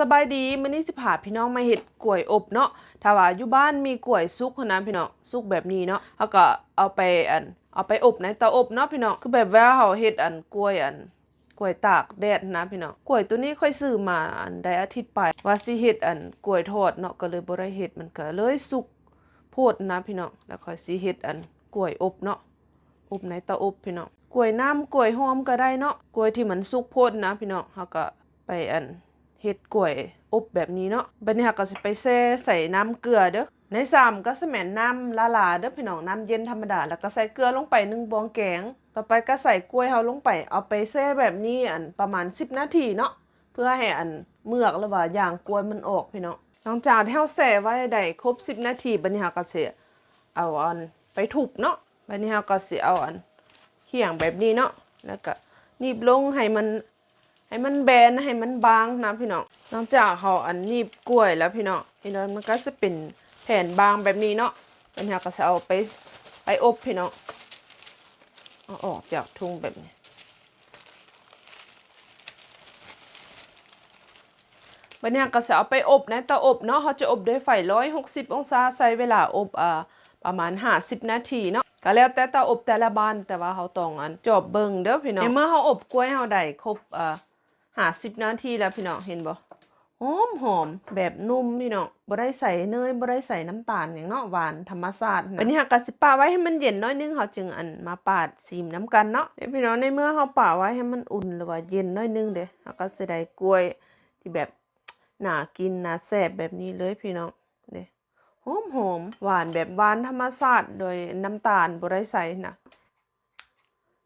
สบายดีมื้อนี้สิพาพี่น้องมาเฮ็ดกล้วยอบเนาะถ้าว่าอยู่บ้านมีกล้วยสุกข้นนะพี่น้องสุกแบบนี้เนาะเฮาก็เอาไปอันเอาไปอบในเตาอบเนาะพี่น้องคือแบบว่าเฮาเฮ็ดอันกล้วยอันกล้วยตากแดดนะพี่น้องกล้วยตัวนี้ค่อยซื้อมาอันได้อาทิตย์ไปว่าสิเฮ็ดอันกล้วยทอดเนาะก็เลยบ่ได้เฮ็ดมันก็เลยสุกโพดนะพี่น้องแล้วค่อยสิเฮ็ดอันกล้วยอบเนาะอบในเตาอบพี่น้องกล้วยน้ำกล้วยหอมก็ได้เนาะกล้วยที่มันสุกโพดนะพี่น้องเฮาก็ไปอัน เฮ็ดกล้วยอบแบบนี้เนาะบัดนี้เฮาก็สิไปแช่ใส่น้ำเกลือเด้อ ในสามก็สแมนน้ำละลาเด้อพี่น้องน้ำเย็นธรรมดา แล้วก็ใส่เกลือลงไปหนึ่งบวงแกง ต่อไปก็ใส่กล้วยเฮาลงไปเอาไปแช่แบบนี้อันประมาณ 10 นาทีเนาะ เพื่อให้อันเมือกหรือว่าอย่างกล้วยมันออกพี่น้องหลังจากที่เฮาแช่ไว้ได้ครบ 10 นาทีบัดนี้เฮาก็สิเอาอันไปทุบเนาะบัดนี้เฮาก็สิเอาอันเขียงแบบนี้เนาะ แล้วก็นีบลงให้มัน ให้มันแบนให้มันบางนะพี่น้องนอกจากเขาอันนีบกล้วยแล้วพี่น้องพี่น้องมันก็จะเป็นแผ่นบางแบบนี้เนาะเปัญหาก็จะเอาไปไปอบพี่น้องเอาออกจากทุ่งแบบนี้บัดเนี้ก็จะเอาไปอบในเตาอบเนาะเขาจะอบด้วยไฟ160องศาใช้เวลาอบอ่าประมาณ50นาทีเนาะก็แล้วแต่เตาอบแต่ละบ้านแต่ว่าเขาต้องอันจอบเบิ่งเด้อพี่น้องเมื่อเขาอบกล้วยเขาได้ครบอ่า 50นาทีแล้วพี่น้องเห็นบ่หอมหอมแบบนุ่มพี่น้องบ่ได้ใส่เนยบ่ได้ใส่น้ำตาลอย่างเนาะหวานธรรมชาตินะวันนี้หากกสิป่าไว้ให้มันเย็นน้อยนึงเขาจึงอันมาปาดซีมน้ำกันเนาะเดี๋ยวพี่น้องในเมื่อเขาป่าไว้ให้มันอุ่นหรือว่าเย็นน้อยนึงเด้เขาก็สิได้กล้วยที่แบบน่ากินน่าแซ่บแบบนี้เลยพี่น้องเด้หอมหอมหวานแบบหวานธรรมชาติโดยน้ำตาลบริใส่นะ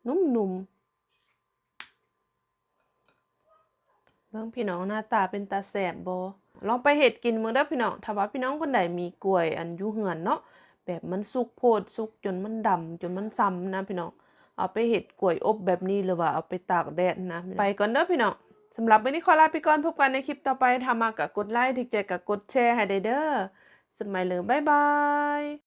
นุ่มนุ่ เบิ่งพี่น้องหน้าตาเป็นตาแซ่บบ่ลองไปเฮ็ดกินเมืองเด้อพี่น้องถ้าว่าพี่น้องคนใดมีกล้วยอันอยู่เหือนเนาะแบบมันสุกโพดสุกจนมันดำจนมันซ้ำนะพี่น้องเอาไปเฮ็ดกล้วยอบแบบนี้หรือว่าเอาไปตากแดดนะ ไปก่อนเด้อพี่น้องสำหรับวันนี้ขอลาไปก่อนพบกันในคลิปต่อไปทำมากับกดไลค์ถึงใจกับกดแชร์ให้ได้เด้อสมัยเหลือบ๊ายบาย